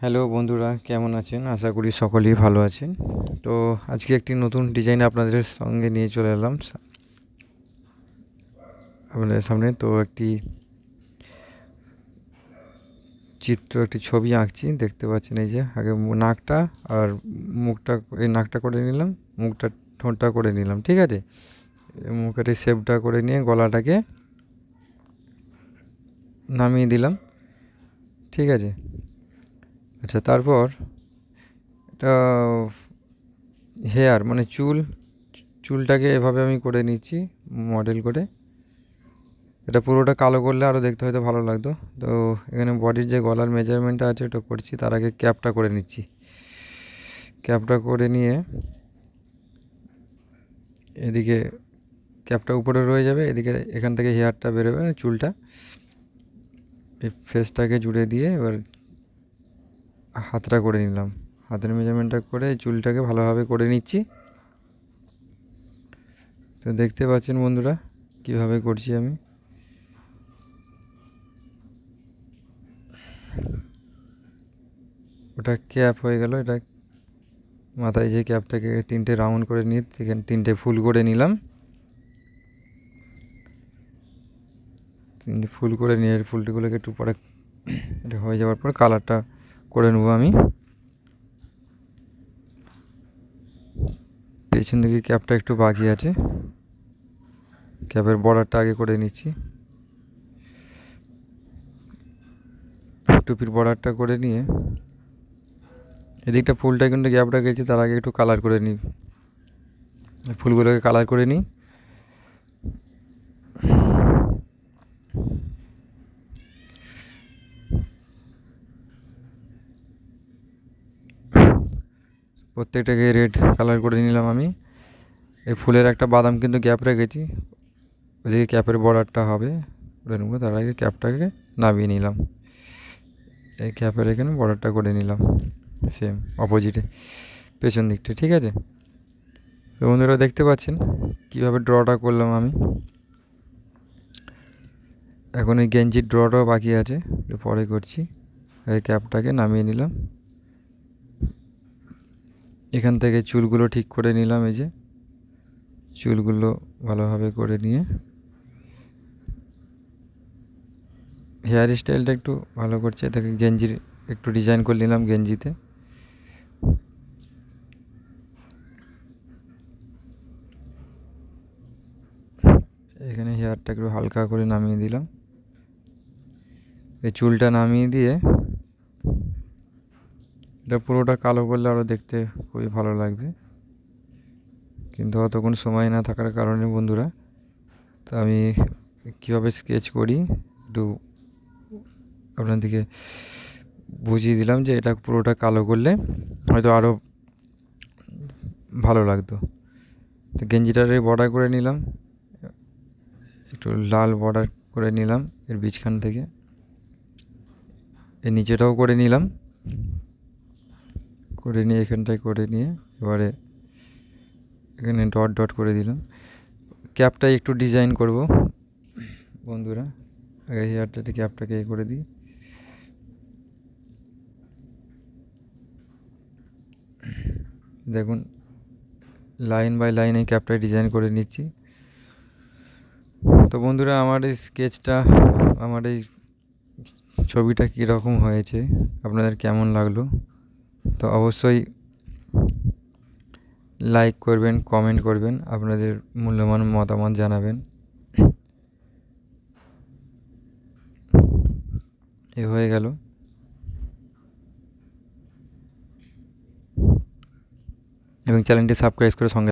Hello বন্ধুরা, কেমন আছেন? আশা করি সকলেই ভালো আছেন। তো আজকে একটি নতুন ডিজাইন আপনাদের সঙ্গে নিয়ে চলে এলাম। আপনাদের সামনে তো একটি চিত্র, একটি ছবি আঁকছি, দেখতে পাচ্ছেন এই যে। আগে নাকটা আর মুখটা, এই নাকটা করে নিলাম, মুখটা, ঠোঁটটা করে নিলাম, ঠিক আছে? মুখের এই করে নিয়ে গলাটাকে নামিয়ে দিলাম, ঠিক আছে? আচ্ছা তারপর এটা হেয়ার মানে চুল, চুলটাকে এভাবে আমি করে নিচ্ছি মডেল করে। এটা পুরোটা কালো করলে আরও দেখতে হয়তো ভালো লাগতো। তো এখানে বডির যে গলার মেজারমেন্টটা আছে ওটা করছি, তার আগে ক্যাপটা করে নিচ্ছি। ক্যাপটা করে নিয়ে এদিকে ক্যাপটা উপরে রয়ে যাবে, এদিকে এখান থেকে হেয়ারটা বেরোবে মানে চুলটা। এই ফেসটাকে জুড়ে দিয়ে এবার হাতটা করে নিলাম। হাতের মেজারমেন্টটা করে চুলটাকে ভালোভাবে করে নিচ্ছি। তো দেখতে পাচ্ছেন বন্ধুরা, কীভাবে করছি আমি। ওটা ক্যাপ হয়ে গেল, এটা মাথায় যে ক্যাপটাকে তিনটে রাউন্ড করে নিয়ে তিনটে ফুল করে নিলাম। তিনটে ফুল করে নিয়ে ফুলটিগুলোকে একটু পরে, এটা হয়ে যাওয়ার পর কালারটা করে নেব আমি। পেছন দিকে ক্যাপটা একটু বাকি আছে। ক্যাপের বর্ডারটা আগে করে নিচ্ছি। টুপির বর্ডারটা করে নিয়ে। এদিকটা ফুলটা কিন্তু গ্যাপ রেখেছি তার আগে একটু কালার করে নিই। ফুলগুলোকে কালার করে নিই। প্রত্যেকটাকে রেড কালার করে নিলাম আমি। এই ফুলের একটা বাদাম কিন্তু ক্যাপ রেখেছি। ওদিকে ক্যাপের বর্ডারটা হবে। নেব তার আগে ক্যাপটাকে নামিয়ে নিলাম। এই ক্যাপের এখানে বর্ডারটা করে নিলাম। সেম অপোজিটে পেছন দিকটা, ঠিক আছে? তো বন্ধুরা দেখতে পাচ্ছেন কীভাবে ড্রটা করলাম আমি। এখন এই গেঞ্জির ড্রটাও বাকি আছে। পরে করছি। এই ক্যাপটাকে নামিয়ে নিলাম। এখান থেকে চুলগুলো ঠিক করে নিলাম, এই যে। চুলগুলো ভালোভাবে করে নিয়ে। হেয়ার স্টাইলটা একটু ভালো করছে, এটাকে গেঞ্জির একটু ডিজাইন করে নিলাম গেঞ্জিতে। এখানে হেয়ারটা একটু হালকা করে নামিয়ে দিলাম। এই চুলটা নামিয়ে দিয়ে এটা পুরোটা কালো করলে আরও দেখতে খুবই ভালো লাগবে। কিন্তু অতক্ষণ সময় না থাকার কারণে বন্ধুরা, তো আমি কীভাবে স্কেচ করি একটু আপনাদেরকে বুঝিয়ে দিলাম যে এটা পুরোটা কালো করলে হয়তো আরও ভালো লাগতো। তো গেঞ্জিটারে বর্ডার করে নিলাম, একটু লাল বর্ডার করে নিলাম এর বীজখান থেকে। এর নিচেটাও করে নিলাম। করে নিয়ে এখানটায় করে নিয়ে এবারে এখানে ডট ডট করে দিলাম। ক্যাপটাই একটু ডিজাইন করব। বন্ধুরা, আগে হেয়ারটাতে ক্যাপটাকে এ করে দিই। দেখুন লাইন বাই লাইন এই ক্যাপটাই ডিজাইন করে নিচ্ছি। তো বন্ধুরা, আমার এই স্কেচটা আমার এই ছবিটা কীরকম হয়েছে, আপনাদের কেমন লাগল? তো অবশ্যই লাইক করবেন কমেন্ট করবেন, আপনাদের মূল্যবান মতামত জানাবেন। এ হয়ে গেল। এবং চ্যানেলটি সাবস্ক্রাইব করে সঙ্গে